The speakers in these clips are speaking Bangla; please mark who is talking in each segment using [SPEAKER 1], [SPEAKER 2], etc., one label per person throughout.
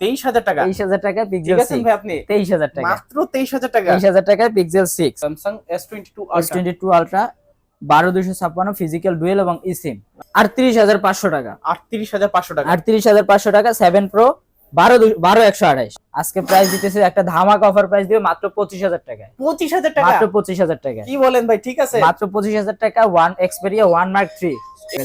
[SPEAKER 1] তেইশ হাজার টাকা।
[SPEAKER 2] তেইশ হাজার টাকা পিক্সেল
[SPEAKER 1] ভাই আপনি?
[SPEAKER 2] তেইশ হাজার টাকা।
[SPEAKER 1] মাত্র তেইশ হাজার টাকা।
[SPEAKER 2] তেইশ হাজার টাকায় Pixel six
[SPEAKER 1] Samsung S twenty two
[SPEAKER 2] S twenty two Ultra বারো দুশো ছাপ্পান্ন ফিজিক্যাল ডুয়েল এবং ইসিম আটত্রিশ হাজার পাঁচশো টাকা।
[SPEAKER 1] আটত্রিশ হাজার পাঁচশো টাকা।
[SPEAKER 2] আটত্রিশ হাজার পাঁচশো টাকা সেভেন প্রো বারো বারো একশো আঠাইশ আজকে প্রাইস দিতেছে একটা ধামাক অফার প্রাইস দিবে মাত্র পঁচিশ হাজার টাকায়।
[SPEAKER 1] পঁচিশ হাজার টাকা?
[SPEAKER 2] মাত্র পঁচিশ হাজার টাকায়।
[SPEAKER 1] কি বলেন ভাই ঠিক আছে?
[SPEAKER 2] মাত্র পঁচিশ হাজার টাকা one Xperia one Mark three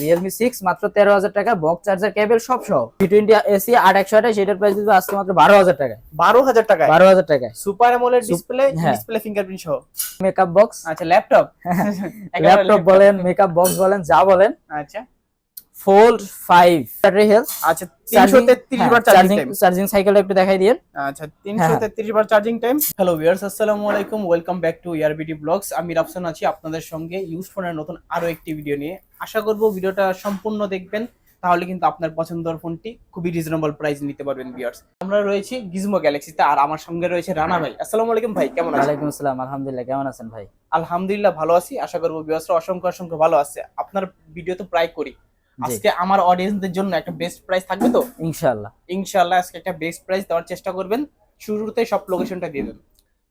[SPEAKER 2] Realme six মাত্র তেরো হাজার টাকা বক্স চার্জার কেবল সব সহ। টি টোয়েন্টি এসি আট একশো আঠাশ এটার প্রাইস দিবে আজকে মাত্র বারো হাজার টাকা
[SPEAKER 1] বারো হাজার টাকা
[SPEAKER 2] বারো হাজার টাকা
[SPEAKER 1] super AMOLED display. Display fingerprint সহ।
[SPEAKER 2] মেকআপ বক্স
[SPEAKER 1] আচ্ছা ল্যাপটপ
[SPEAKER 2] ল্যাপটপ বলেন মেকআপ বক্স বলেন যা বলেন।
[SPEAKER 1] আচ্ছা।
[SPEAKER 2] ফোল্ড ফাইভ ব্যাটারি হেলথ
[SPEAKER 1] আচ্ছা তিনশো তেত্রিশ বার charging
[SPEAKER 2] charging
[SPEAKER 1] time
[SPEAKER 2] charging cycle একটু দেখাই দিন
[SPEAKER 1] আচ্ছা তিনশো তেত্রিশ বার চার্জিং টাইম হ্যালো ভিউয়ার্স আসসালামু আলাইকুম। Welcome back to year BD blogs আমি রাফসান আছি আপনাদের সঙ্গে ইউজ ফোনের নতুন আরও একটি ভিডিও নিয়ে। আশা করব ভিডিওটা সম্পূর্ণ দেখবেন। তাহলে কিন্তু আপনার পছন্দের ফোনটি খুবই রিজনেবল প্রাইস নিতে পারবেন ভিউয়ার্স আমরা রয়েছি গিজমো গ্যালাক্সিতে আর আমার সঙ্গে রয়েছে রানা ভাই। আসসালামু আলাইকুম ভাই কেমন আছেন?
[SPEAKER 2] ওয়ালাইকুম আসসালাম আলহামদুলিল্লাহ কেমন আছেন ভাই?
[SPEAKER 1] আলহামদুলিল্লাহ ভালো আছি। আশা করব ভিউয়ার্সরা অসংখ্য অসংখ্য ভালো আছে। আপনার ভিডিও তো প্রায় করি। আজকে আমার অডিয়েন্সদের জন্য একটা বেস্ট প্রাইস থাকবে তো?
[SPEAKER 2] ইনশাআল্লাহ।
[SPEAKER 1] ইনশাআল্লাহ আজকে একটা বেস্ট প্রাইস দেওয়ার চেষ্টা করবেন। শুরুতে সব লোকেশনটা দিয়ে দেন।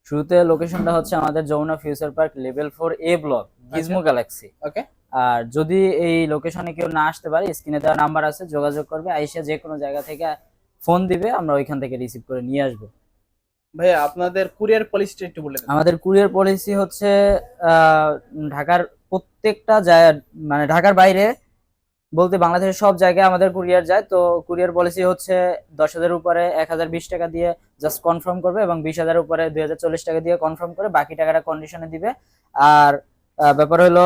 [SPEAKER 2] শুরুতে লোকেশনটা হচ্ছে আমাদের Jamuna Future Park level four A block Gizmo Galaxy
[SPEAKER 1] okay
[SPEAKER 2] আর যদি এই লোকেশনে কেউ না আসতে পারে স্ক্রিনে দেওয়া নাম্বার আছে যোগাযোগ করবে আইসা যে কোনো জায়গা থেকে ফোন দিবে আমরা ওইখান থেকে রিসিভ করে নিয়ে আসব।
[SPEAKER 1] ভাইয়া আপনাদের কুরিয়ার পলিসিটা একটু বলে দেন।
[SPEAKER 2] আমাদের কুরিয়ার পলিসি হচ্ছে আহ, ঢাকার প্রত্যেকটা জায়গা মানে ঢাকার বাইরে বলতে বাংলাদেশের সব জায়গায় আমাদের কুরিয়ার যায় তো কুরিয়ার পলিসি হচ্ছে দশ হাজার উপরে এক হাজার বিশ টাকা দিয়ে জাস্ট কনফার্ম করবে এবং বিশ হাজার উপরে দুই হাজার চল্লিশ টাকা দিয়ে কনফার্ম করে বাকি টাকাটা কন্ডিশনে দিবে। আর ব্যাপার হলো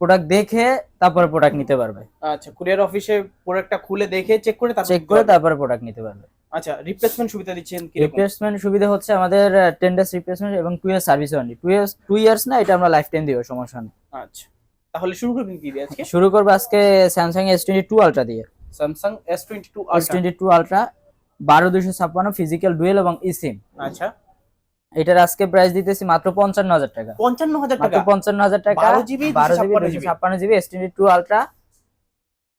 [SPEAKER 2] প্রোডাক্ট দেখে তারপরে প্রোডাক্ট নিতে পারবে।
[SPEAKER 1] আচ্ছা কুরিয়ার অফিসে প্রোডাক্টটা খুলে দেখে চেক করে তারপর
[SPEAKER 2] চেক করে তারপরে প্রোডাক্ট নিতে পারবে।
[SPEAKER 1] আচ্ছা রিপ্লেসমেন্ট সুবিধা দিচ্ছেন কি
[SPEAKER 2] রিপ্লেসমেন্ট সুবিধা হচ্ছে আমাদের টেন ডেজ রিপ্লেসমেন্ট এবং two year service warranty two years two years না এটা আমরা লাইফ টাইম দিব সমস্যা নেই।
[SPEAKER 1] আচ্ছা। তাহলে শুরু করবেন কি দিয়ে আজকে?
[SPEAKER 2] শুরু করব আজকে Samsung S twenty two Ultra দিয়ে।
[SPEAKER 1] Samsung S twenty two
[SPEAKER 2] S twenty two Ultra বারো দুশো ছাপ্পান্ন ফিজিক্যাল ডুয়েল এবং ইসিম
[SPEAKER 1] আচ্ছা।
[SPEAKER 2] এটার আজকে প্রাইস দিতেছি মাত্র পঞ্চান্ন হাজার টাকা।
[SPEAKER 1] পঞ্চান্ন হাজার
[SPEAKER 2] মাত্র
[SPEAKER 1] টাকা
[SPEAKER 2] পঞ্চান্ন হাজার টাকা।
[SPEAKER 1] 12 GB,
[SPEAKER 2] বারো জিবি
[SPEAKER 1] 256
[SPEAKER 2] দুশো ছাপ্পান্ন GB S twenty two Ultra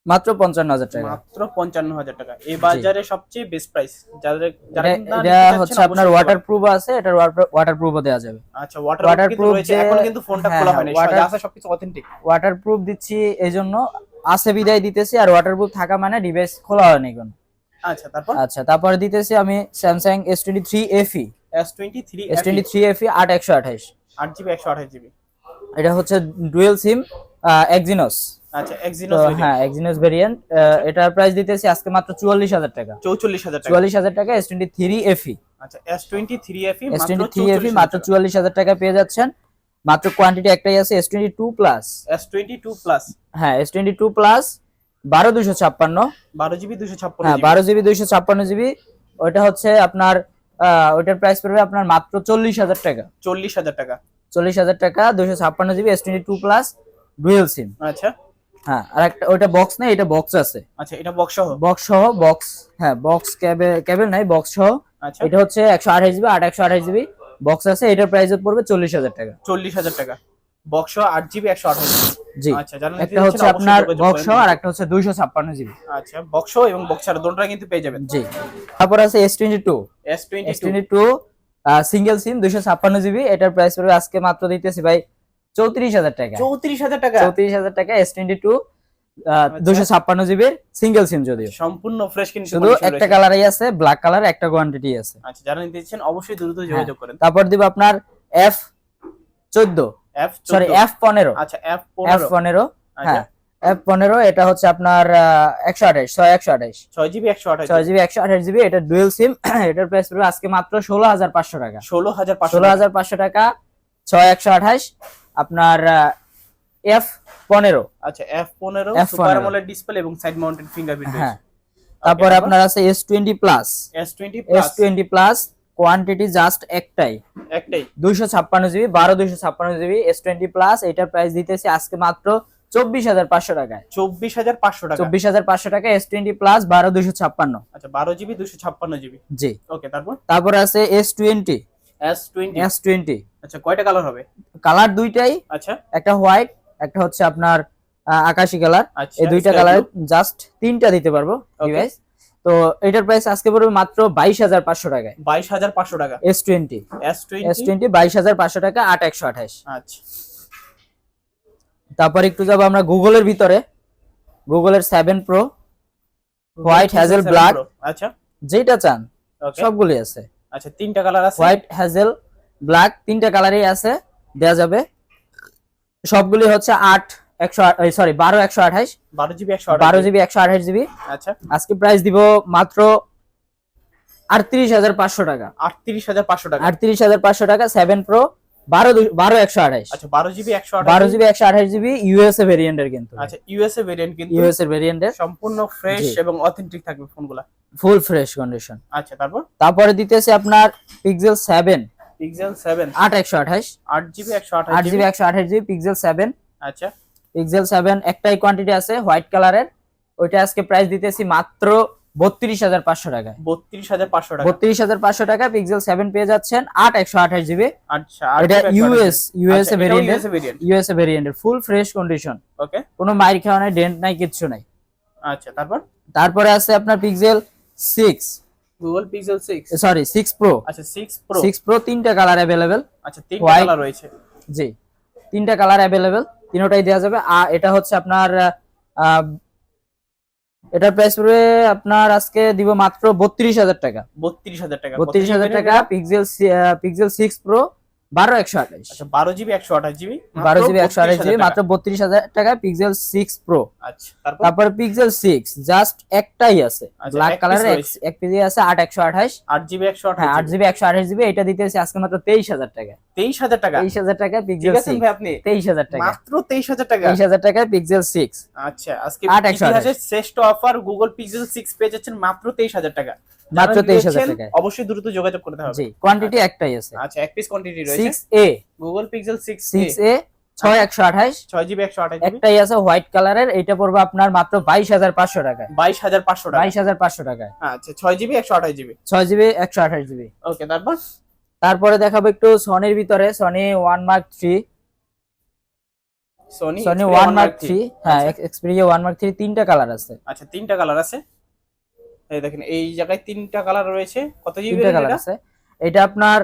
[SPEAKER 2] মাত্র পঞ্চান্ন হাজার টাকা।
[SPEAKER 1] মাত্র পঞ্চান্ন হাজার টাকা। এই বাজারে সবচেয়ে বেস্ট প্রাইস যাদের
[SPEAKER 2] এটা- এটা
[SPEAKER 1] চাচ্ছেন
[SPEAKER 2] হচ্ছে আপনার ওয়াটার প্রুফ আছে এটার ওয়াটার প্রুফও দেওয়া যাবে।
[SPEAKER 1] আচ্ছা ওয়াটার
[SPEAKER 2] যে-
[SPEAKER 1] এখন কিন্তু ফোনটা
[SPEAKER 2] হ্যাঁ,
[SPEAKER 1] খোলা
[SPEAKER 2] হ্যাঁ,
[SPEAKER 1] হয়নি।
[SPEAKER 2] water-
[SPEAKER 1] যা আছে সবকিছু অথেন্টিক
[SPEAKER 2] ওয়াটার প্রুফ দিচ্ছি এই জন্য আছে বিদায় দিতেছি আর ওয়াটার প্রুফ থাকা মানে ডিভাইস খোলা হয়নি কোনো
[SPEAKER 1] আচ্ছা তারপর?
[SPEAKER 2] আচ্ছা তারপর দিতেছি আমি Samsung S twenty three FE
[SPEAKER 1] S twenty three
[SPEAKER 2] S twenty three FE আট একশো আঠাইশ
[SPEAKER 1] আট জিবি একশো আঠাশ জিবি।
[SPEAKER 2] এটা হচ্ছে ডুয়েল সিম এক্সিনোস
[SPEAKER 1] আচ্ছা এক্সিনোস
[SPEAKER 2] হ্যাঁ এক্সিনোস ভেরিয়েন্ট এটার প্রাইস দিতেছি আজকে মাত্র চুয়াল্লিশ হাজার টাকা।
[SPEAKER 1] চৌচল্লিশ হাজার টাকা।
[SPEAKER 2] চুয়াল্লিশ হাজার টাকা এস টোয়েন্টি থ্রি এফি
[SPEAKER 1] আচ্ছা S twenty three FE
[SPEAKER 2] S twenty three FE মাত্র চুয়াল্লিশ হাজার টাকা পেয়ে যাচ্ছেন। মাত্র কোয়ান্টিটি একটাই আছে S twenty two Plus
[SPEAKER 1] S twenty two Plus
[SPEAKER 2] হ্যাঁ এস টোয়েন্টি টু প্লাস বারো দুশো ছাপ্পান্ন।
[SPEAKER 1] বারো জিবি দুশো ছাপ্পান্ন
[SPEAKER 2] হ্যাঁ বারো জিবি দুইশো ছাপ্পান্ন জিবি। ওইটা হচ্ছে আপনার আহ, ওইটার প্রাইস পড়বে আপনার মাত্র চল্লিশ হাজার টাকা।
[SPEAKER 1] চল্লিশ হাজার টাকা।
[SPEAKER 2] চল্লিশ হাজার টাকা দুশো ছাপ্পান্ন GB S twenty two Plus dual SIM
[SPEAKER 1] আচ্ছা।
[SPEAKER 2] হ্যাঁ আর একটা ওইটা বক্স নেই এটা বক্স আছে।
[SPEAKER 1] আচ্ছা এটা বক্স সহ?
[SPEAKER 2] বক্স সহ বক্স হ্যাঁ বক্স ক্যাবে ক্যাবেল নাই বক্স সহ।
[SPEAKER 1] আচ্ছা।
[SPEAKER 2] এটা হচ্ছে একশো আঠাশ জিবি আট একশো আঠাশ জিবি বক্স আছে এটার প্রাইস পড়বে চল্লিশ হাজার টাকা।
[SPEAKER 1] চল্লিশ হাজার টাকা। বক্স আট জিবি একশো আঠাশ
[SPEAKER 2] জি।
[SPEAKER 1] আচ্ছা
[SPEAKER 2] একটা হচ্ছে আপনার বক্স আর একটা হচ্ছে দুইশো ছাপ্পান্ন জিবি
[SPEAKER 1] আচ্ছা বক্স এবং বক্স ছাড়া দুটোটা কিন্তু পেয়ে যাবেন।
[SPEAKER 2] জি। তারপর আছে S twenty two
[SPEAKER 1] S twenty
[SPEAKER 2] S twenty two single SIM দুইশো ছাপ্পান্ন জিবি এটার প্রাইস পড়বে আজকে মাত্র দিতেছি ভাই চৌত্রিশ হাজার টাকা।
[SPEAKER 1] চৌত্রিশ হাজার টাকা?
[SPEAKER 2] চৌত্রিশ হাজার টাকা এস টোয়েন্টি টু দুশো ছাপ্পান্ন জিবির সিঙ্গেল সিম যদিও।
[SPEAKER 1] সম্পূর্ণ ফ্রেশ কিন্তু
[SPEAKER 2] শুধু একটা কালারই আছে ব্ল্যাক কালার একটা কোয়ান্টিটি আছে।
[SPEAKER 1] আচ্ছা যারা নিতে চাচ্ছেন অবশ্যই দ্রুত যোগাযোগ করেন।
[SPEAKER 2] তারপর দিব আপনার এফ চোদ্দ।
[SPEAKER 1] এফ
[SPEAKER 2] সরি এফ পনেরো।
[SPEAKER 1] আচ্ছা এফ
[SPEAKER 2] এফ
[SPEAKER 1] পনেরো আচ্ছা।
[SPEAKER 2] হ্যাঁ। এফ পনেরো এটা হচ্ছে আপনার একশো আঠাশ ছয় একশো আঠাশ।
[SPEAKER 1] ছয় জিবি একশো আঠাশ
[SPEAKER 2] ছয় জিবি একশো আঠাশ জিবি এটা ডুয়েল সিম এটার প্রাইস পড়বে আজকে মাত্র ষোলো হাজার পাঁচশো টাকা।
[SPEAKER 1] ষোলো হাজার
[SPEAKER 2] ষোলো হাজার পাঁচশো টাকা ছয় একশো আঠাশ আপনার এফ পনেরো।
[SPEAKER 1] আচ্ছা এফ পনেরো
[SPEAKER 2] F15
[SPEAKER 1] সুপার আমলের ডিসপ্লে এবং সাইড মাউন্টেড ফিঙ্গারপ্রিন্ট
[SPEAKER 2] হ্যাঁ। তারপরে আপনার আছে S twenty Plus
[SPEAKER 1] S twenty
[SPEAKER 2] S twenty Plus quantity just একটাই।
[SPEAKER 1] একটাই।
[SPEAKER 2] দুইশো ছাপ্পান্ন জিবি বারো দুইশো ছাপ্পান্ন জিবি এস টোয়েন্টি প্লাস এটার প্রাইস দিতেছি আজকে মাত্র চব্বিশ হাজার পাঁচশো টাকায়।
[SPEAKER 1] চব্বিশ হাজার পাঁচশো টাকা।
[SPEAKER 2] চব্বিশ হাজার পাঁচশো টাকা এস টোয়েন্টি প্লাস বারো দুইশো ছাপ্পান্ন।
[SPEAKER 1] আচ্ছা বারো জিবি দুশো ছাপ্পান্ন জিবি
[SPEAKER 2] জি।
[SPEAKER 1] ওকে তারপর?
[SPEAKER 2] তারপর আছে S twenty
[SPEAKER 1] S twenty
[SPEAKER 2] S twenty
[SPEAKER 1] আচ্ছা কয়টা কালার হবে?
[SPEAKER 2] কালার দুইটাই।
[SPEAKER 1] আচ্ছা।
[SPEAKER 2] একটা হোয়াইট একটা হচ্ছে আপনার আকাশি কালার
[SPEAKER 1] আচ্ছা
[SPEAKER 2] এই দুইটা কালার জাস্ট তিনটা দিতে পারব. ডিভাইস তো এটার প্রাইস আজকে পড়বে মাত্র বাইশ হাজার পাঁচশো টাকায়।
[SPEAKER 1] বাইশ হাজার পাঁচশো টাকা।
[SPEAKER 2] এস টোয়েন্টি
[SPEAKER 1] এস টোয়েন্টি
[SPEAKER 2] বাইশ হাজার পাঁচশো টাকা আট একশো আঠাশ।
[SPEAKER 1] আচ্ছা।
[SPEAKER 2] তারপর একটু যাব আমরা গুগলের ভিতরে। গুগলের seven Pro
[SPEAKER 1] Seven
[SPEAKER 2] black।
[SPEAKER 1] Pro, আচ্ছা।
[SPEAKER 2] যেটা চান সবগুলি আছে।
[SPEAKER 1] আচ্ছা তিনটা কালার আছে?
[SPEAKER 2] হোয়াইট হ্যাজেল ব্ল্যাক তিনটা কালারই আছে দেয়া যাবে। সবগুলি হচ্ছে আট একশো সরি বারো একশো আঠাশ।
[SPEAKER 1] বারো জিবি একশো
[SPEAKER 2] বারো জিবি। একশো আঠাশ জিবি।
[SPEAKER 1] আচ্ছা।
[SPEAKER 2] আজকে প্রাইস দিব মাত্র আটত্রিশ হাজার পাঁচশো টাকা।
[SPEAKER 1] আটত্রিশ হাজার পাঁচশো টাকা।
[SPEAKER 2] আটত্রিশ হাজার পাঁচশো টাকা সেভেন প্রো বারো বারো একশো আঠাশ।
[SPEAKER 1] আচ্ছা বারো জিবি একশো
[SPEAKER 2] বারো জিবি? একশো আঠাশ জিবি ইউএসএ ভেরিয়েন্টের কিন্তু।
[SPEAKER 1] আচ্ছা ইউএসএ ভেরিয়েন্ট কিন্তু।
[SPEAKER 2] ইউএসএ ভেরিয়েন্টের
[SPEAKER 1] সম্পূর্ণ ফ্রেশ এবং অথেন্টিক থাকবে ফোনগুলা
[SPEAKER 2] ফুল ফ্রেশ কন্ডিশন।
[SPEAKER 1] আচ্ছা তারপর?
[SPEAKER 2] তারপরে দিতেছে আপনার পিক্সেল সেভেন
[SPEAKER 1] পিক্সেল সেভেন
[SPEAKER 2] আট একশো আঠাশ।
[SPEAKER 1] আট জিবি একশো
[SPEAKER 2] আট
[SPEAKER 1] আঠাশ
[SPEAKER 2] জিবি? একশো আঠাশ জিবি পিক্সেল সেভেন
[SPEAKER 1] আচ্ছা।
[SPEAKER 2] পিক্সেল সেভেন একটাই কোয়ান্টিটি আছে হোয়াইট কালারের ওইটা আজকে প্রাইস দিতেছি মাত্র বত্রিশ হাজার পাঁচশো টাকায়।
[SPEAKER 1] বত্রিশ হাজার পাঁচশো টাকা।
[SPEAKER 2] বত্রিশ হাজার পাঁচশো টাকা পিক্সেল সেভেন পেয়ে যাচ্ছেন আট একশো আঠাশ জিবি।
[SPEAKER 1] আচ্ছা
[SPEAKER 2] এটা ইউএস ইউএসএ
[SPEAKER 1] ভেরিয়েন্ট
[SPEAKER 2] ইউএসএ ভেরিয়েন্টের ফুল ফ্রেশ কন্ডিশন
[SPEAKER 1] ওকে
[SPEAKER 2] কোনো মাইর খাওয়া নাই ডেন্ট নাই কিচ্ছু নাই।
[SPEAKER 1] আচ্ছা তারপর?
[SPEAKER 2] তারপরে আছে আপনার Pixel six
[SPEAKER 1] Google Pixel six
[SPEAKER 2] sorry six Pro
[SPEAKER 1] আচ্ছা সিক্স প্রো
[SPEAKER 2] সিক্স প্রো তিনটা কালার অ্যাভেলেবেল
[SPEAKER 1] আচ্ছা তিনটা কালার রয়েছে।
[SPEAKER 2] জি তিনটা কালার অ্যাভেলেবেল তিনোটাই দেওয়া যাবে। আর এটা হচ্ছে আপনার এটার প্রাইস পড়বে আপনার আজকে দিব মাত্র বত্রিশ হাজার টাকা।
[SPEAKER 1] বত্রিশ হাজার টাকা।
[SPEAKER 2] বত্রিশ হাজার টাকা পিক্সেল পিক্সেল সিক্স প্রো বারো একশো আঠাশ।
[SPEAKER 1] আচ্ছা বারো জিবি একশো আঠাশ জিবি
[SPEAKER 2] বারো জিবি একশো আঠাশ জিবি মাত্র বত্রিশ হাজার টাকা পিক্সেল সিক্স প্রো
[SPEAKER 1] আচ্ছা তারপর?
[SPEAKER 2] পিক্সেল সিক্স জাস্ট একটাই আছে।
[SPEAKER 1] আচ্ছা,
[SPEAKER 2] ব্ল্যাক
[SPEAKER 1] এক
[SPEAKER 2] কালারের এক পিজি আছে আট একশো আঠাশ।
[SPEAKER 1] আট জিবি একশো
[SPEAKER 2] হ্যাঁ আট জিবি। একশো আঠাশ জিবি এটা দিতেছে আজকে মাত্র তেইশ হাজার টাকা।
[SPEAKER 1] তেইশ হাজার টাকা?
[SPEAKER 2] তেইশ হাজার টাকা পিক্সেল সিক্স
[SPEAKER 1] আপনি।
[SPEAKER 2] তেইশ হাজার টাকা।
[SPEAKER 1] মাত্র তেইশ হাজার টাকা?
[SPEAKER 2] তেইশ হাজার টাকা পিক্সেল সিক্স
[SPEAKER 1] আচ্ছা আজকে
[SPEAKER 2] আট একশো আঠাশ।
[SPEAKER 1] শ্রেষ্ঠ অফার গুগল পিক্সেল সিক্স পেয়ে যাচ্ছেন মাত্র তেইশ হাজার টাকা।
[SPEAKER 2] মাত্র 23,000
[SPEAKER 1] নিয়েছেন,
[SPEAKER 2] টাকায়।
[SPEAKER 1] অবশ্যই দ্রুত যোগাযোগ করতে হবে।
[SPEAKER 2] জি কোয়ান্টিটি একটাই আছে।
[SPEAKER 1] আচ্ছা এক পিস কোয়ান্টিটি রয়েছে।
[SPEAKER 2] Six A
[SPEAKER 1] Google Pixel six
[SPEAKER 2] six A ছয় একশো আঠাশ।
[SPEAKER 1] ছয় জিবি একশো আঠাশ জিবি
[SPEAKER 2] একটাই আছে হোয়াইট কালারের এটা পড়বে আপনার মাত্র বাইশ হাজার পাঁচশো টাকায়।
[SPEAKER 1] বাইশ হাজার পাঁচশো টাকা।
[SPEAKER 2] হাজার পাঁচশো টাকায়।
[SPEAKER 1] আচ্ছা ছয় জিবি একশো আঠাশ জিবি
[SPEAKER 2] ছয় জিবি একশো আঠাশ জিবি
[SPEAKER 1] ওকে তারপর?
[SPEAKER 2] তারপরে দেখাবো একটু সনির ভিতরে। Sony one Mark three
[SPEAKER 1] Sony
[SPEAKER 2] Sony one Mark three হ্যাঁ এক্সপিরিয়া মার্ক থ্রি তিনটা কালার আছে।
[SPEAKER 1] আচ্ছা তিনটা কালার আছে। এই দেখেন এই জায়গায় তিনটা কালার রয়েছে। কত জিবি
[SPEAKER 2] তিনটা কালার আছে। এটা আপনার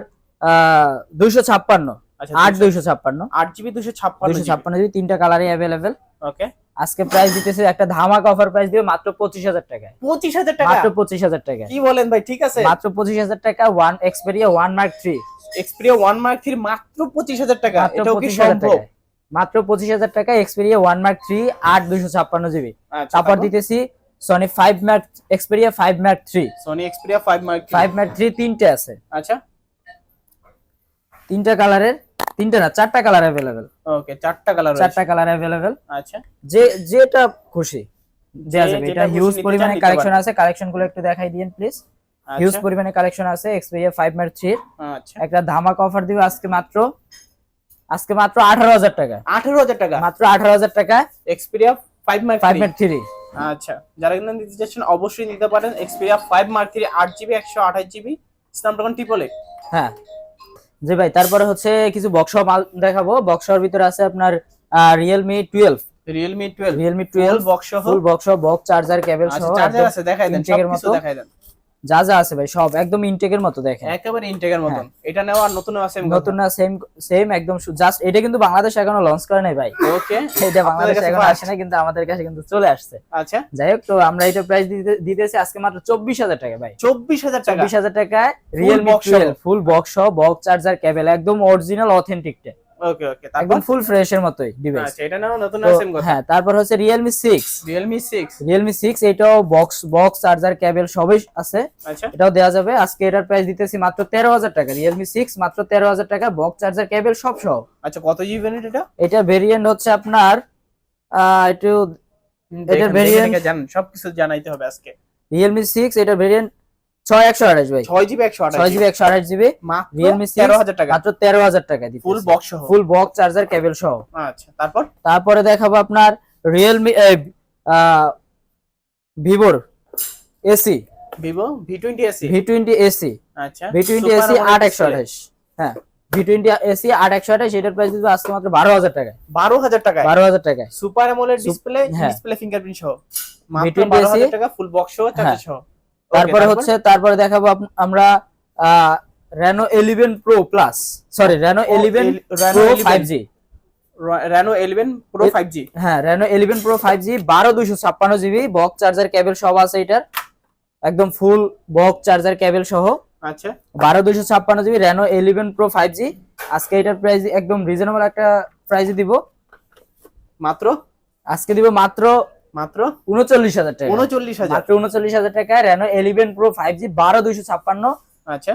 [SPEAKER 2] দুইশো ছাপ্পান্ন।
[SPEAKER 1] আচ্ছা
[SPEAKER 2] আট দুইশো ছাপ্পান্ন।
[SPEAKER 1] আট জিবি দুশো ছাপ্পান্ন
[SPEAKER 2] দুইশো ছাপ্পান্ন জিবি তিনটা কালারই অ্যাভেলেবেল
[SPEAKER 1] ওকে
[SPEAKER 2] আজকে প্রাইস দিতেছে একটা ধামাকা অফার প্রাইস দিবে মাত্র পঁচিশ হাজার টাকা
[SPEAKER 1] পঁচিশ হাজার টাকা?
[SPEAKER 2] মাত্র পঁচিশ হাজার টাকা
[SPEAKER 1] কি বলেন ভাই ঠিক আছে?
[SPEAKER 2] মাত্র পঁচিশ হাজার টাকা one Xperia one Mark three
[SPEAKER 1] Xperia one Mark three মাত্র পঁচিশ হাজার টাকা? এটাও কি
[SPEAKER 2] পঁচিশ হাজার
[SPEAKER 1] সম্ভব?
[SPEAKER 2] টাকা মাত্র পঁচিশ হাজার টাকা এক্সপেরিয়া ওয়ান মার্ক থ্রি আট দুইশো ছাপ্পান্ন জিবি
[SPEAKER 1] আচ্ছা
[SPEAKER 2] তারপর? দিতেছি Sony five Mark Xperia five Mark three
[SPEAKER 1] Sony Xperia five Mark
[SPEAKER 2] five Mark three তিনটে আছে।
[SPEAKER 1] আচ্ছা।
[SPEAKER 2] তিনটা কালারের তিনটা না চারটা কালার অ্যাভেলেবেল
[SPEAKER 1] ওকে চারটা কালার
[SPEAKER 2] চারটা কালার অ্যাভেলেবেল
[SPEAKER 1] আচ্ছা।
[SPEAKER 2] যে যেটা খুশি
[SPEAKER 1] যে
[SPEAKER 2] যাবে।
[SPEAKER 1] যেটা
[SPEAKER 2] এটা হিউজ পরিমাণে কালেকশন আছে। কালেকশনগুলো একটু দেখাই দিন প্লিজ হিউজ পরিমাণে কালেকশন আছে এক্সপেরিয়া ফাইভ ম্যাক থ্রি
[SPEAKER 1] আচ্ছা।
[SPEAKER 2] একটা ধামাকা অফার দিব আজকে মাত্র। আজকে মাত্র আঠারো হাজার টাকা।
[SPEAKER 1] আঠারো হাজার টাকা।
[SPEAKER 2] মাত্র আঠারো হাজার টাকা।
[SPEAKER 1] Xperia five Mark
[SPEAKER 2] five Mark three
[SPEAKER 1] আচ্ছা যারা কিন্তু নিতে চাচ্ছেন অবশ্যই নিতে পারেন। এক্সপিরিয়া ফাইভ মার্ক থ্রি আট জিবি একশো আঠাশ জিবি স্ন্যাপড্রাগন ট্রিপলে
[SPEAKER 2] হ্যাঁ। জি ভাই তারপরে হচ্ছে কিছু বক্স মাল দেখাবো। বক্সর ভিতরে আছে আপনার Realme twelve
[SPEAKER 1] Realme twelve
[SPEAKER 2] Realme
[SPEAKER 1] twelve box সহ
[SPEAKER 2] full box box charger cable সহ
[SPEAKER 1] চার্জার আছে দেখাই দেন
[SPEAKER 2] সব
[SPEAKER 1] কিছু
[SPEAKER 2] মতো।
[SPEAKER 1] দেখাই দেন।
[SPEAKER 2] যা যা আছে ভাই সব একদম ইনটেকের মতো দেখেন।
[SPEAKER 1] একেবারে ইনটেকের মতন এটা নেওয়া আর নতুন আছে
[SPEAKER 2] হ্যাঁ। নতুন না সেম সেম একদম জাস্ট এটা কিন্তু বাংলাদেশ এখনও লঞ্চ করে নাই ভাই।
[SPEAKER 1] ওকে
[SPEAKER 2] এটা বাংলাদেশ
[SPEAKER 1] এখনও
[SPEAKER 2] আসে না কিন্তু আমাদের কাছে কিন্তু চলে আসছে।
[SPEAKER 1] আচ্ছা।
[SPEAKER 2] যাই হোক তো আমরা এটা প্রাইস দিতে দিতেছি আজকে মাত্র চব্বিশ হাজার টাকা ভাই।
[SPEAKER 1] চব্বিশ হাজার টাকা।
[SPEAKER 2] চব্বিশ হাজার টাকায় রিয়েলমি
[SPEAKER 1] box সহ।
[SPEAKER 2] ফুল বক্স সহ বক্স চার্জার কেবল একদম অরিজিনাল অথেন্টিকটা
[SPEAKER 1] ওকে ওকে
[SPEAKER 2] একদম ফুল ফ্রেশ এর মতোই ডিভাইস
[SPEAKER 1] আচ্ছা এটা নেওয়া নতুন আছে কথা
[SPEAKER 2] হ্যাঁ তারপর হচ্ছে এটাও বক্স বক্স চার্জার কেবল সবই আছে।
[SPEAKER 1] আচ্ছা।
[SPEAKER 2] এটাও যাবে। আজকে এটার প্রাইস দিতেছি মাত্র তেরো হাজার টাকা। রিয়েলমি সিক্স মাত্র তেরো হাজার টাকা বক্স চার্জার কেবল সব সহ।
[SPEAKER 1] আচ্ছা কত জিবি ভ্যারিয়েন্ট এটা?
[SPEAKER 2] এটা ভেরিয়েন্ট হচ্ছে আপনার একটু
[SPEAKER 1] দেখে জানেন সবকিছু জানাইতে হবে আজকে।
[SPEAKER 2] রিয়েলমি সিক্স এটা ভেরিয়েন্ট ছয় একশো আঠাশ ভাই।
[SPEAKER 1] ছয় জিবি একশো আঠাশ।
[SPEAKER 2] ছয় জিবি একশো আঠাশ জিবি রিয়েলমি
[SPEAKER 1] তেরো হাজার টাকা।
[SPEAKER 2] মাত্র তেরো হাজার টাকা
[SPEAKER 1] ফুল বক্স সহ।
[SPEAKER 2] ফুল বক্স চার্জার কেবল সহ।
[SPEAKER 1] আচ্ছা তারপর?
[SPEAKER 2] তারপরে দেখাবো আপনার রিয়েলমি ভিভোর SE
[SPEAKER 1] Vivo V twenty SE
[SPEAKER 2] V twenty SE
[SPEAKER 1] আচ্ছা
[SPEAKER 2] ভি টোয়েন্টি এসি আট একশো আঠাশ। হ্যাঁ ভি টোয়েন্টি এসি আট একশো আঠাশ এটার প্রাইস দিবে আজকে মাত্র বারো হাজার টাকায়।
[SPEAKER 1] বারো হাজার টাকায়?
[SPEAKER 2] বারো হাজার টাকায়।
[SPEAKER 1] সুপার অ্যামোলেড ডিসপ্লে
[SPEAKER 2] হ্যাঁ।
[SPEAKER 1] ডিসপ্লে ফিঙ্গারপ্রিন্ট সহ। মাত্র
[SPEAKER 2] V20
[SPEAKER 1] বারো হাজার টাকা ফুল বক্স সহ চার্জার
[SPEAKER 2] হ্যাঁ।
[SPEAKER 1] সহ।
[SPEAKER 2] তারপরে হচ্ছে তারপরে দেখাবো আমরা Reno eleven Pro Plus sorry Reno eleven Pro five G
[SPEAKER 1] Reno eleven Pro
[SPEAKER 2] uh-
[SPEAKER 1] five G
[SPEAKER 2] হ্যাঁ Reno eleven Pro five G বারো দুশো ছাপ্পান্ন জিবি বক্স চার্জার কেবল সব আছে এটার। একদম ফুল বক্স চার্জার কেবল সহ।
[SPEAKER 1] আচ্ছা।
[SPEAKER 2] বারো দুশো ছাপ্পান্ন GB Reno eleven Pro five G আজকে এটার প্রাইস একদম রিজনেবল একটা প্রাইসে দিব।
[SPEAKER 1] মাত্র?
[SPEAKER 2] আজকে দিব মাত্র
[SPEAKER 1] মাত্র
[SPEAKER 2] উনচল্লিশ হাজার টাকা।
[SPEAKER 1] উনচল্লিশ হাজার।
[SPEAKER 2] মাত্র উনচল্লিশ হাজার টাকা রেনো প্রো ফাইভ জি বারো দুইশো ছাপ্পান্ন।
[SPEAKER 1] আচ্ছা।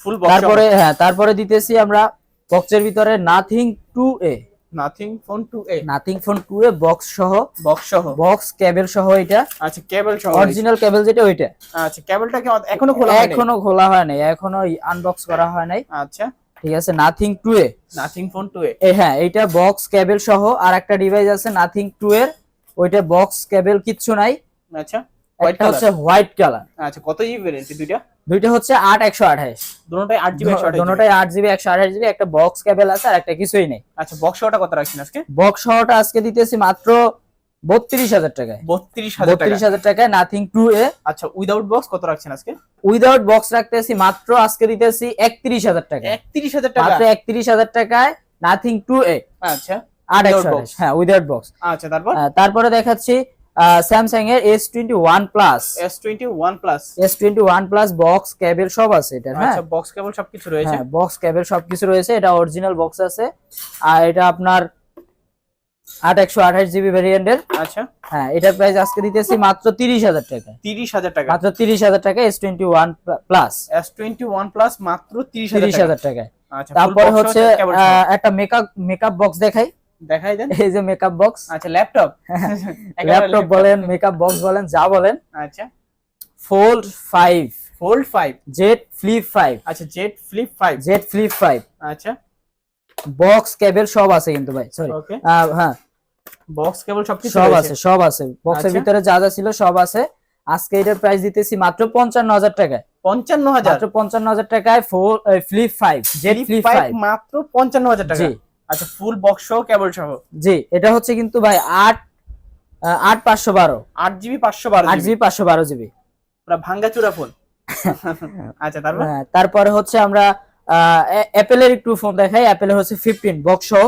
[SPEAKER 1] ফুল
[SPEAKER 2] তারপরে হ্যাঁ তারপরে দিতেছি আমরা বক্সের ভিতরে Nothing two A
[SPEAKER 1] Nothing phone
[SPEAKER 2] Nothing phone box সহ।
[SPEAKER 1] বক্স সহ।
[SPEAKER 2] বক্স কেবল সহ এটা।
[SPEAKER 1] আচ্ছা কেবল সহ।
[SPEAKER 2] অরিজিনাল কেবল যেটা ওইটা।
[SPEAKER 1] আচ্ছা এখনও খোলা হয়নি?
[SPEAKER 2] এখনও খোলা হয় নাই এখনও আনবক্স করা হয় নাই।
[SPEAKER 1] আচ্ছা।
[SPEAKER 2] ঠিক আছে Nothing two A
[SPEAKER 1] Nothing phone
[SPEAKER 2] হ্যাঁ এইটা বক্স কেবল সহ। আর একটা ডিভাইস আছে নাথিং টু এর ওইটা বক্স কেবল কিচ্ছু নাই।
[SPEAKER 1] আচ্ছা
[SPEAKER 2] একটা হচ্ছে হোয়াইট কালার
[SPEAKER 1] আচ্ছা কত জিবি ভ্যারিয়েন্ট দুইটা?
[SPEAKER 2] দুইটা হচ্ছে আট একশো আঠাশ।
[SPEAKER 1] দুটোটাই আট জিবি একশো
[SPEAKER 2] দুটোটাই আট জিবি একশো আঠাশ জিবি একটা বক্স কেবল আছে আর একটা কিছুই নেই।
[SPEAKER 1] আচ্ছা বক্স সহটা কত রাখছেন আজকে?
[SPEAKER 2] বক্স সহটা আজকে দিতেছি মাত্র বত্রিশ হাজার টাকায়।
[SPEAKER 1] বত্রিশ হাজার টাকা।
[SPEAKER 2] বত্রিশ হাজার টাকায় নাথিং টু এ
[SPEAKER 1] আচ্ছা উইদাউট বক্স কত রাখছেন আজকে?
[SPEAKER 2] উইদাউট বক্স রাখতেছি মাত্র আজকে দিতেছি একত্রিশ হাজার টাকা
[SPEAKER 1] একত্রিশ হাজার টাকা?
[SPEAKER 2] মাত্র একত্রিশ হাজার টাকায় নাথিং টু এ
[SPEAKER 1] আচ্ছা।
[SPEAKER 2] হ্যাঁ উইদাউট বক্স
[SPEAKER 1] আচ্ছা তারপর?
[SPEAKER 2] তারপরে দেখাচ্ছি স্যামসাং এর S twenty one Plus
[SPEAKER 1] S twenty one Plus
[SPEAKER 2] S twenty one Plus box cable সব আছে এটা হ্যাঁ?
[SPEAKER 1] বক্স কেবল সবকিছু রয়েছে।
[SPEAKER 2] বক্স কেবল সবকিছু রয়েছে এটা অরিজিনাল বক্স আছে। আর এটা আপনার আট একশো আঠাশ জিবি ভ্যারিয়েন্টের
[SPEAKER 1] আচ্ছা।
[SPEAKER 2] হ্যাঁ এটার প্রাইস আজকে দিতেছি মাত্র তিরিশ হাজার টাকা।
[SPEAKER 1] তিরিশ হাজার টাকা।
[SPEAKER 2] মাত্র তিরিশ হাজার টাকা S twenty one Plus
[SPEAKER 1] S twenty one Plus মাত্র তিরিশ হাজার
[SPEAKER 2] টাকায়।
[SPEAKER 1] আচ্ছা
[SPEAKER 2] তারপরে হচ্ছে একটা মেকআপ মেকআপ বক্স দেখাই।
[SPEAKER 1] দেখাই দেন।
[SPEAKER 2] এই যে মেকআপ বক্স
[SPEAKER 1] আচ্ছা ল্যাপটপ
[SPEAKER 2] ল্যাপটপ বলেন মেকআপ বক্স বলেন যা বলেন।
[SPEAKER 1] আচ্ছা।
[SPEAKER 2] Fold five
[SPEAKER 1] Fold five
[SPEAKER 2] Z Flip five
[SPEAKER 1] আচ্ছা Z Flip five
[SPEAKER 2] Z Flip five
[SPEAKER 1] আচ্ছা।
[SPEAKER 2] বক্স কেবল সব আছে কিন্তু ভাই সরি হ্যাঁ।
[SPEAKER 1] বক্স কেবল সবকিছু
[SPEAKER 2] সব আছে সব আছে। বক্সের
[SPEAKER 1] আচ্ছা।
[SPEAKER 2] ভিতরে যা যা ছিল সব আছে। আজকে এটার প্রাইস দিতেছি মাত্র পঞ্চান্ন হাজার টাকায়।
[SPEAKER 1] পঞ্চান্ন হাজার?
[SPEAKER 2] মাত্র পঞ্চান্ন হাজার টাকায় four Flip five Z Flip
[SPEAKER 1] five মাত্র পঞ্চান্ন হাজার টাকা।
[SPEAKER 2] জি।
[SPEAKER 1] আচ্ছা ফুল বক্স সহ কেবল সহ?
[SPEAKER 2] জি এটা হচ্ছে কিন্তু ভাই আট আহ, আট পাঁচশো বারো।
[SPEAKER 1] আট জিবি পাঁচশো বারো
[SPEAKER 2] আট
[SPEAKER 1] জিবি?
[SPEAKER 2] জিবি পাঁচশো বারো জিবি।
[SPEAKER 1] পুরো ভাঙ্গা চূড়া ফোন আচ্ছা তারপর?
[SPEAKER 2] হ্যাঁ, তারপরে হচ্ছে আমরা অ্যাপেলের একটু ফোন দেখাই। অ্যাপেলের হচ্ছে ফিফটিন বক্স সহ।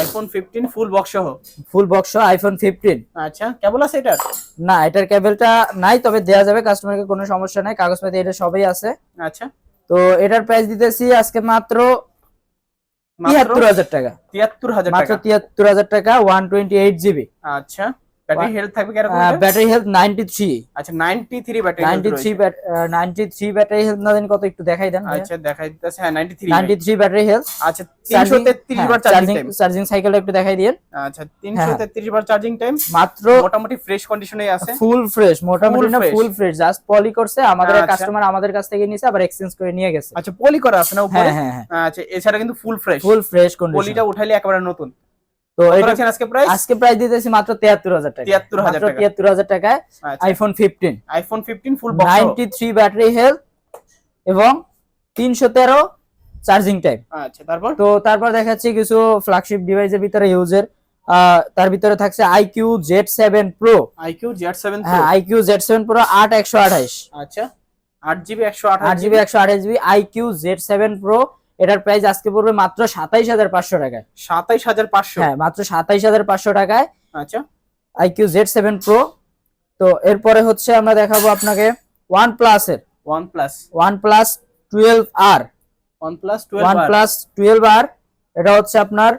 [SPEAKER 1] আইফোন ফিফটিন ফুল বক্স সহ?
[SPEAKER 2] ফুল বক্স সহ আইফোন ফিফটিন
[SPEAKER 1] আচ্ছা কেবল আছে এটার?
[SPEAKER 2] না এটার কেবলটা নাই তবে দেয়া যাবে কাস্টমারকে কোনো সমস্যা নাই কাগজপাতি এটা সবই আছে।
[SPEAKER 1] আচ্ছা।
[SPEAKER 2] তো এটার প্রাইস দিতেছি আজকে মাত্র তিয়াত্তর হাজার টাকা।
[SPEAKER 1] তিয়াত্তর হাজার
[SPEAKER 2] মাত্র
[SPEAKER 1] টাকা।
[SPEAKER 2] তিয়াত্তর হাজার টাকা ওয়ান টোয়েন্টি এইট জিবি
[SPEAKER 1] আচ্ছা। ব্যাটারি হেলথ থাকবে কীরকম এটা?
[SPEAKER 2] ব্যাটারি হেলথ নাইনটি থ্রি
[SPEAKER 1] আচ্ছা 93 battery
[SPEAKER 2] ninety three ninety three battery health না জানি কত একটু দেখাই দেন
[SPEAKER 1] আচ্ছা দেখাই দিতেছে। হ্যাঁ 93
[SPEAKER 2] নাইনটি থ্রি ব্যাটারি হেলথ
[SPEAKER 1] আচ্ছা 333 বার চার্জিং টাইম
[SPEAKER 2] চার্জিং সাইকেল একটু দেখাই দিন
[SPEAKER 1] আচ্ছা 333 বার চার্জিং টাইম
[SPEAKER 2] মাত্র
[SPEAKER 1] মোটামুটি ফ্রেশ কন্ডিশনে আছে।
[SPEAKER 2] ফুল ফ্রেশ মোটামুটি না ফুল ফ্রেশ জাস্ট পলি করছে আমাদের
[SPEAKER 1] আচ্ছা।
[SPEAKER 2] কাস্টমার আমাদের কাছ থেকে নিয়েছে আবার এক্সচেঞ্জ করে নিয়ে গেছে।
[SPEAKER 1] আচ্ছা পলি করা আছে না উপরে?
[SPEAKER 2] হ্যাঁ হ্যাঁ হ্যাঁ।
[SPEAKER 1] আচ্ছা এছাড়া কিন্তু full fresh
[SPEAKER 2] full fresh condition
[SPEAKER 1] পলিটা উঠাইলে একেবারে নতুন।
[SPEAKER 2] তো এটা
[SPEAKER 1] আজকে প্রাইস
[SPEAKER 2] আজকে প্রাইস দিতেছি মাত্র তিয়াত্তর হাজার টাকা।
[SPEAKER 1] 73,000 টাকা।
[SPEAKER 2] তিয়াত্তর হাজার টাকায় iPhone fifteen
[SPEAKER 1] iPhone 15 full box
[SPEAKER 2] ninety three battery health এবং তিনশো তেরো চার্জিং টাইম
[SPEAKER 1] আচ্ছা তারপর?
[SPEAKER 2] তো তারপর দেখাচ্ছি কিছু ফ্ল্যাগশিপ ডিভাইসের ভিতরে ইউজের তার ভিতরে থাকছে iQOO Z seven Pro
[SPEAKER 1] iQOO Z7
[SPEAKER 2] হ্যাঁ আইকিউ জেড সেভেন প্রো আট একশো আঠাইশ
[SPEAKER 1] আচ্ছা। 8GB 128
[SPEAKER 2] আট জিবি একশো আঠাশ জিবি এটার প্রাইস আজকে পড়বে মাত্র সাতাইশ হাজার পাঁচশো টাকায়।
[SPEAKER 1] 27500
[SPEAKER 2] হ্যাঁ মাত্র সাতাইশ হাজার পাঁচশো টাকায়।
[SPEAKER 1] আচ্ছা।
[SPEAKER 2] আইকিউ জেড সেভেন প্রো তো এরপরে হচ্ছে আমরা দেখাবো আপনাকে ওয়ান প্লাসের
[SPEAKER 1] OnePlus
[SPEAKER 2] ওয়ান প্লাস টুয়েলভ আর
[SPEAKER 1] OnePlus 12
[SPEAKER 2] ওয়ান প্লাস টুয়েলভ আর এটা হচ্ছে আপনার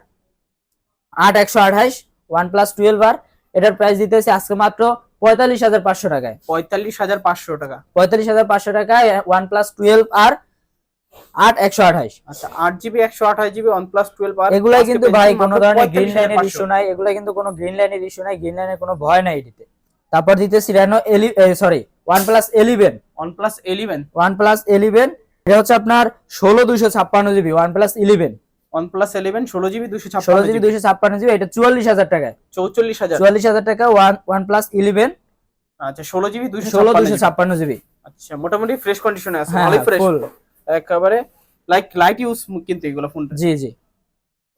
[SPEAKER 2] আট একশো আঠাইশ ওয়ান প্লাস টুয়েলভ আর এটার প্রাইস দিতেছে আজকে মাত্র পঁয়তাল্লিশ হাজার পাঁচশো টাকায়।
[SPEAKER 1] 45500 টাকা।
[SPEAKER 2] পঁয়তাল্লিশ হাজার পাঁচশো টাকায় ওয়ান প্লাস টুয়েলভ আর আট একশো আঠাইশ
[SPEAKER 1] আচ্ছা 8GB 128GB OnePlus 12 বার
[SPEAKER 2] এগুলাই
[SPEAKER 1] আজকে
[SPEAKER 2] কিন্তু ভাই কোনো ধরনের গ্রিন লাইনের ইস্যু নাই এগুলা কিন্তু কোনো গ্রিন লাইনের ইস্যু নাই গ্রিন লাইনের কোনো ভয় নাই এটিতে। তারপর দিতেছি রেনো এলি sorry OnePlus eleven
[SPEAKER 1] OnePlus 11
[SPEAKER 2] OnePlus eleven এটা হচ্ছে আপনার ষোলো দুশো ছাপ্পান্ন GB OnePlus eleven
[SPEAKER 1] 11 16GB
[SPEAKER 2] ষোলো জিবি
[SPEAKER 1] 256GB
[SPEAKER 2] দুশো ছাপ্পান্ন জিবি এটা চুয়াল্লিশ হাজার টাকায়।
[SPEAKER 1] 44000
[SPEAKER 2] চুয়াল্লিশ হাজার টাকা ওয়ান ওয়ান প্লাস ইলেভেন
[SPEAKER 1] আচ্ছা 16GB
[SPEAKER 2] ষোলো দুশো ছাপ্পান্ন জিবি।
[SPEAKER 1] আচ্ছা মোটামুটি ফ্রেশ কন্ডিশনে আছে
[SPEAKER 2] হ্যাঁ
[SPEAKER 1] ভালোই ফ্রেশ
[SPEAKER 2] ফুল
[SPEAKER 1] একেবারে লাইক লাইট ইউজ কিন্তু এগুলো ফোনটা
[SPEAKER 2] জি জি।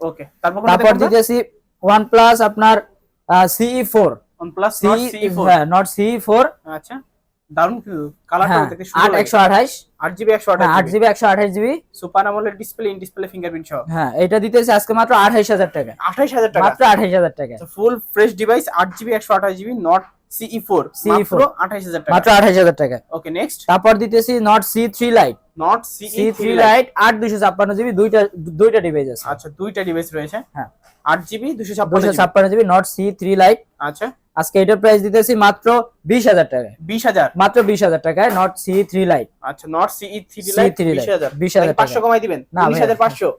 [SPEAKER 1] ওকে তারপর
[SPEAKER 2] তারপর? দিতেছি ওয়ান প্লাস আপনার CE four
[SPEAKER 1] OnePlus
[SPEAKER 2] C
[SPEAKER 1] Nord CE4
[SPEAKER 2] হ্যাঁ নট সিই ফোর
[SPEAKER 1] আচ্ছা দারুণ কালারটা
[SPEAKER 2] আট
[SPEAKER 1] সুন্দর।
[SPEAKER 2] একশো আঠাশ।
[SPEAKER 1] আট জিবি একশো
[SPEAKER 2] হ্যাঁ আট
[SPEAKER 1] আঠাশ
[SPEAKER 2] জিবি একশো আঠাশ GB
[SPEAKER 1] super AMOLED display in display fingerprint সহ।
[SPEAKER 2] হ্যাঁ এটা দিতেছে আজকে মাত্র আঠাইশ হাজার টাকা।
[SPEAKER 1] আঠাইশ হাজার টাকা?
[SPEAKER 2] মাত্র আঠাইশ হাজার টাকা।
[SPEAKER 1] ফুল ফ্রেশ ডিভাইস আট জিবি একশো আঠাশ GB Nord CE four
[SPEAKER 2] CE4
[SPEAKER 1] মাত্র আঠাইশ হাজার টাকা।
[SPEAKER 2] মাত্র আঠাইশ হাজার টাকা।
[SPEAKER 1] ওকে নেক্সট
[SPEAKER 2] তারপর দিতেছি Nord CE three Lite
[SPEAKER 1] Nord
[SPEAKER 2] CE
[SPEAKER 1] CE
[SPEAKER 2] three Lite আট দুশো ছাপ্পান্ন জিবি দুইটা দুইটা ডিভাইস আছে।
[SPEAKER 1] আচ্ছা দুইটা ডিভাইস রয়েছে।
[SPEAKER 2] হ্যাঁ।
[SPEAKER 1] আট জিবি দুশো ছাপ্পান্ন
[SPEAKER 2] ছাপ্পান্ন GB Nord CE three Lite
[SPEAKER 1] আচ্ছা।
[SPEAKER 2] আজকে এটার প্রাইস দিতেছি মাত্র বিশ হাজার টাকায়।
[SPEAKER 1] বিশ হাজার।
[SPEAKER 2] মাত্র বিশ হাজার টাকায় নট সি থ্রি লাইট
[SPEAKER 1] আচ্ছা নট সিই থ্রি লাইট বিশ
[SPEAKER 2] Lite,
[SPEAKER 1] হাজার। পাঁচশো কমাই দিবেন।
[SPEAKER 2] না
[SPEAKER 1] বিশ হাজার পাঁচশো।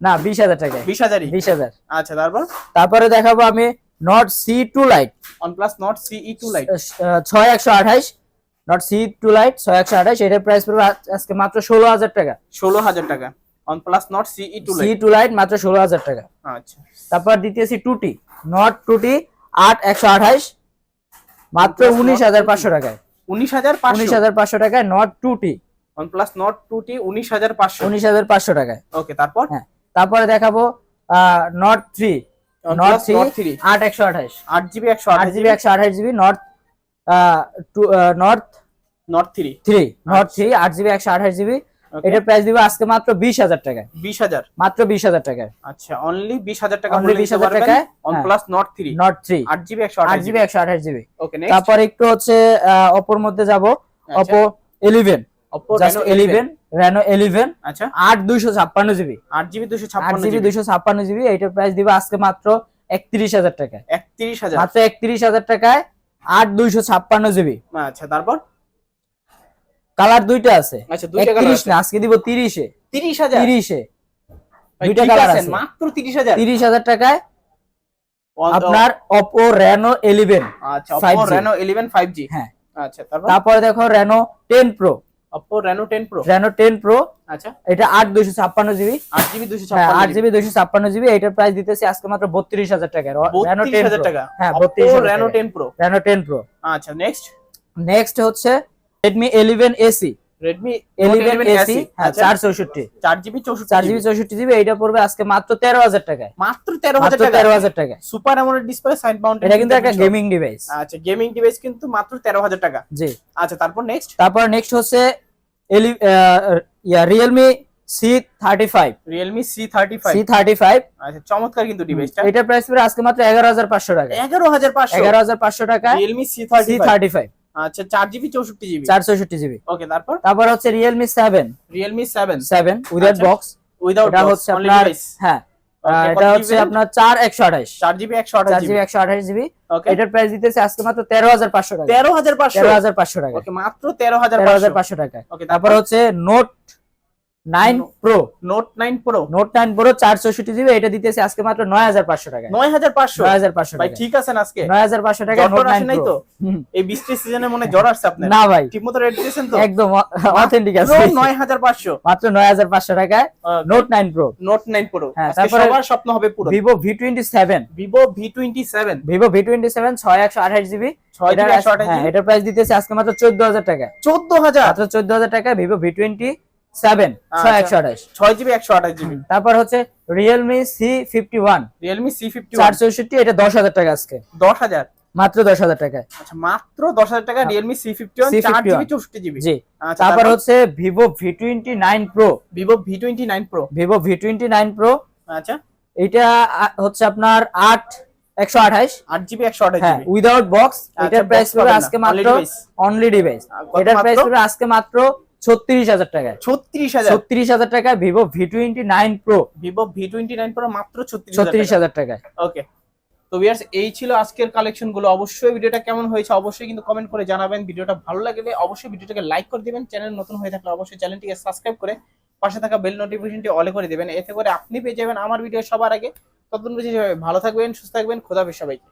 [SPEAKER 2] না বিশ হাজার টাকায়।
[SPEAKER 1] বিশ হাজারই।
[SPEAKER 2] বিশ হাজার।
[SPEAKER 1] আচ্ছা তারপর?
[SPEAKER 2] তারপরে দেখাবো আমি Nord CE two Lite
[SPEAKER 1] OnePlus Nord CE 2 Lite
[SPEAKER 2] ছয় একশো আঠাইশ নট সি টু লাইট ছয় একশো আঠাইশ এটার প্রাইস পড়বে আজকে মাত্র ষোলো হাজার টাকা।
[SPEAKER 1] ষোলো হাজার টাকা। OnePlus Nord CE 2
[SPEAKER 2] CE
[SPEAKER 1] Lite
[SPEAKER 2] two Lite মাত্র ষোলো হাজার টাকা।
[SPEAKER 1] আচ্ছা।
[SPEAKER 2] তারপর দিতেছি টুটি নট টুটি আট একশো আঠাইশ মাত্র উনিশ হাজার
[SPEAKER 1] 2T
[SPEAKER 2] পাঁচশো টাকায়।
[SPEAKER 1] উনিশ হাজার
[SPEAKER 2] উনিশ হাজার পাঁচশো টাকায় নট টুটি
[SPEAKER 1] OnePlus Nord 2T উনিশ হাজার পাঁচশো।
[SPEAKER 2] উনিশ হাজার পাঁচশো টাকায়।
[SPEAKER 1] ওকে তারপর?
[SPEAKER 2] হ্যাঁ তারপরে দেখাবো নট থ্রি থ্রি আট একশো আঠাইশ
[SPEAKER 1] আট জিবি একশো
[SPEAKER 2] আট জিবি? একশো আঠাশ GB Nord Nord
[SPEAKER 1] Nord three
[SPEAKER 2] three Nord. Three আট জিবি একশো আঠাশ জিবি। এটার প্রাইস দিবে আজকে মাত্র বিশ হাজার টাকায়।
[SPEAKER 1] বিশ হাজার?
[SPEAKER 2] মাত্র বিশ হাজার টাকায়।
[SPEAKER 1] আচ্ছা অনলি বিশ হাজার টাকা হলে
[SPEAKER 2] 20,000 টাকায়,
[SPEAKER 1] OnePlus Nord 3
[SPEAKER 2] নট থ্রি
[SPEAKER 1] আট জিবি একশো
[SPEAKER 2] আট
[SPEAKER 1] আট
[SPEAKER 2] জিবি।
[SPEAKER 1] জিবি
[SPEAKER 2] একশো আঠাশ জিবি।
[SPEAKER 1] ওকে নেক্সট
[SPEAKER 2] তারপর একটু হচ্ছে অপোর মধ্যে যাব। Oppo eleven
[SPEAKER 1] Oppo
[SPEAKER 2] just Reno eleven
[SPEAKER 1] আচ্ছা।
[SPEAKER 2] আট দুইশো ছাপ্পান্ন জিবি।
[SPEAKER 1] আট জিবি দুশো ছাপ্পান্ন
[SPEAKER 2] জিবি দুইশো ছাপ্পান্ন জিবি এইটার প্রাইস দিবে আজকে মাত্র একত্রিশ হাজার টাকায়।
[SPEAKER 1] একত্রিশ হাজার।
[SPEAKER 2] মাত্র একত্রিশ হাজার টাকায় আট দুইশো ছাপ্পান্ন জিবি।
[SPEAKER 1] আচ্ছা তারপর?
[SPEAKER 2] কালার দুইটা আছে।
[SPEAKER 1] আচ্ছা দুইটা কালার
[SPEAKER 2] না আজকে দিব তিরিশে।
[SPEAKER 1] তিরিশ হাজার?
[SPEAKER 2] তিরিশে। দুইটা কালার আছে।
[SPEAKER 1] মাত্র তিরিশ হাজার?
[SPEAKER 2] তিরিশ হাজার টাকায় আপনার অপো রেনো ইলেভেন
[SPEAKER 1] আচ্ছা
[SPEAKER 2] 5G
[SPEAKER 1] Oppo Reno 11 5G
[SPEAKER 2] হ্যাঁ।
[SPEAKER 1] আচ্ছা তারপর?
[SPEAKER 2] তারপরে দেখো Reno ten Pro
[SPEAKER 1] Oppo Reno 10 Pro
[SPEAKER 2] Reno ten Pro
[SPEAKER 1] আচ্ছা।
[SPEAKER 2] এটা আট দুইশো ছাপ্পান্ন জিবি।
[SPEAKER 1] 8GB
[SPEAKER 2] হ্যাঁ আট
[SPEAKER 1] 256
[SPEAKER 2] জিবি দুইশো ছাপ্পান্ন জিবি। এটার প্রাইস দিতেছি আজকে মাত্র বত্রিশ হাজার টাকা। রেনো টেন
[SPEAKER 1] 32000 টাকা।
[SPEAKER 2] হ্যাঁ
[SPEAKER 1] Oppo
[SPEAKER 2] বত্রিশ
[SPEAKER 1] Reno 10 Pro
[SPEAKER 2] Reno ten Pro
[SPEAKER 1] আচ্ছা নেক্সট
[SPEAKER 2] নেক্সট হচ্ছে Redmi eleven SE
[SPEAKER 1] Redmi Note
[SPEAKER 2] eleven
[SPEAKER 1] 11
[SPEAKER 2] SE
[SPEAKER 1] SE
[SPEAKER 2] চার চৌষট্টি।
[SPEAKER 1] 4GB 64
[SPEAKER 2] চার জিবি চৌষট্টি জিবি এইটা পড়বে আজকে মাত্র তেরো হাজার টাকায়।
[SPEAKER 1] মাত্র 13000
[SPEAKER 2] মাত্র
[SPEAKER 1] টাকা
[SPEAKER 2] তেরো হাজার টাকা
[SPEAKER 1] super AMOLED display side mounted
[SPEAKER 2] এটা কিন্তু একটা গেমিং ডিভাইস
[SPEAKER 1] আচ্ছা গেমিং ডিভাইস কিন্তু মাত্র 13000 টাকা।
[SPEAKER 2] জি।
[SPEAKER 1] আচ্ছা তারপর নেক্সট
[SPEAKER 2] তারপর নেক্সট হচ্ছে এলি yeah Realme C thirty five
[SPEAKER 1] Realme C35
[SPEAKER 2] C thirty five
[SPEAKER 1] আচ্ছা চমৎকার কিন্তু ডিভাইসটা
[SPEAKER 2] এটার প্রাইস পড়ে আজকে মাত্র এগারো হাজার পাঁচশো টাকা
[SPEAKER 1] 11500
[SPEAKER 2] এগারো হাজার পাঁচশো টাকা
[SPEAKER 1] Realme
[SPEAKER 2] সি
[SPEAKER 1] C35 আচ্ছা 4GB 64GB
[SPEAKER 2] চার চৌষট্টি জিবি
[SPEAKER 1] ওকে তারপর?
[SPEAKER 2] তারপর হচ্ছে Realme seven
[SPEAKER 1] Realme 7
[SPEAKER 2] seven without. Box
[SPEAKER 1] without
[SPEAKER 2] হচ্ছে আপনার হ্যাঁ এটা হচ্ছে আপনার চার একশো আঠাশ।
[SPEAKER 1] 4GB
[SPEAKER 2] চার
[SPEAKER 1] 128GB
[SPEAKER 2] জিবি একশো আঠাশ জিবি
[SPEAKER 1] ওকে
[SPEAKER 2] এটার প্রাইস দিতেছে আজকে মাত্র তেরো হাজার পাঁচশো টাকা।
[SPEAKER 1] 13500
[SPEAKER 2] তেরো হাজার পাঁচশো টাকা।
[SPEAKER 1] ওকে মাত্র
[SPEAKER 2] তেরো হাজার
[SPEAKER 1] 13500
[SPEAKER 2] পাঁচশো। টাকা
[SPEAKER 1] ওকে
[SPEAKER 2] তারপর? হচ্ছে Note nine Pro
[SPEAKER 1] Note 9 Pro
[SPEAKER 2] Note nine Pro GB এটা দিতেছে আজকে মাত্র নয় হাজার পাঁচশো টাকা
[SPEAKER 1] 9500
[SPEAKER 2] নয় হাজার পাঁচশো
[SPEAKER 1] ভাই
[SPEAKER 2] টাকা
[SPEAKER 1] ঠিক আছেন আজকে?
[SPEAKER 2] নয় হাজার পাঁচশো টাকা নোট নাইন
[SPEAKER 1] নাই তো? এই বৃষ্টির সিজনে মনে জ্বর আসছে আপনার?
[SPEAKER 2] না ভাই।
[SPEAKER 1] ঠিকমতো রেট দিয়েছেন তো?
[SPEAKER 2] একদম অথেন্টিক আছে।
[SPEAKER 1] মাত্র 9500
[SPEAKER 2] মাত্র নয় হাজার পাঁচশো টাকায় Note nine Pro
[SPEAKER 1] Note 9 Pro
[SPEAKER 2] হ্যাঁ, তারপরে-
[SPEAKER 1] সবার স্বপ্ন হবে পুরো।
[SPEAKER 2] Vivo V twenty seven
[SPEAKER 1] Vivo V27
[SPEAKER 2] Vivo V twenty seven ছয় একশো আঠাশ জিবি
[SPEAKER 1] 6GB 128GB
[SPEAKER 2] হ্যাঁ এটার প্রাইস দিতেছে আজকে মাত্র চোদ্দ হাজার টাকা
[SPEAKER 1] 14000
[SPEAKER 2] মাত্র চোদ্দ হাজার টাকা ভিভো ভি টোয়েন্টি সেভেন ছয় একশো আঠাশ।
[SPEAKER 1] 6GB 128GB
[SPEAKER 2] তারপর হচ্ছে Realme C fifty one
[SPEAKER 1] Realme
[SPEAKER 2] চার
[SPEAKER 1] C51
[SPEAKER 2] চৌষট্টি এটা দশ হাজার টাকা আজকে।
[SPEAKER 1] 10000
[SPEAKER 2] মাত্র দশ হাজার টাকা।
[SPEAKER 1] আচ্ছা মাত্র 10000 টাকা Realme C51
[SPEAKER 2] C51
[SPEAKER 1] 4GB 64GB
[SPEAKER 2] জি।
[SPEAKER 1] আচ্ছা
[SPEAKER 2] তারপর হচ্ছে Vivo V twenty nine pro
[SPEAKER 1] Vivo V29 Pro
[SPEAKER 2] Vivo V twenty nine pro
[SPEAKER 1] আচ্ছা।
[SPEAKER 2] এটা হচ্ছে আপনার আট একশো আঠাশ।
[SPEAKER 1] 8GB
[SPEAKER 2] হ্যাঁ
[SPEAKER 1] 128GB
[SPEAKER 2] উইদাউট বক্স
[SPEAKER 1] আচ্ছা,
[SPEAKER 2] এটার প্রাইস আজকে মাত্র অনলি ডিভাইস এটার প্রাইস আজকে মাত্র ছত্রিশ হাজার টাকায়।
[SPEAKER 1] 36000
[SPEAKER 2] ছত্রিশ হাজার টাকা Vivo V twenty nine pro
[SPEAKER 1] Vivo V29 Pro মাত্র 36000
[SPEAKER 2] ছত্রিশ হাজার টাকায়।
[SPEAKER 1] ওকে তো ভিউয়ার্স এই ছিল আজকের কালেকশনগুলো অবশ্যই ভিডিওটা কেমন হয়েছে অবশ্যই কিন্তু কমেন্ট করে জানাবেন। ভিডিওটা ভালো লাগলে অবশ্যই ভিডিওটাকে লাইক করে দিবেন। চ্যানেল নতুন হয়ে থাকলে অবশ্যই চ্যানেলটিকে সাবস্ক্রাইব করে পাশে থাকা বেল নোটিফিকেশনটি অলে করে দিবেন। এতে করে আপনি পেয়ে যাবেন আমার ভিডিও সবার আগে। বুঝে ভালো থাকবেন সুস্থ থাকবেন। খোদা সবাইকে।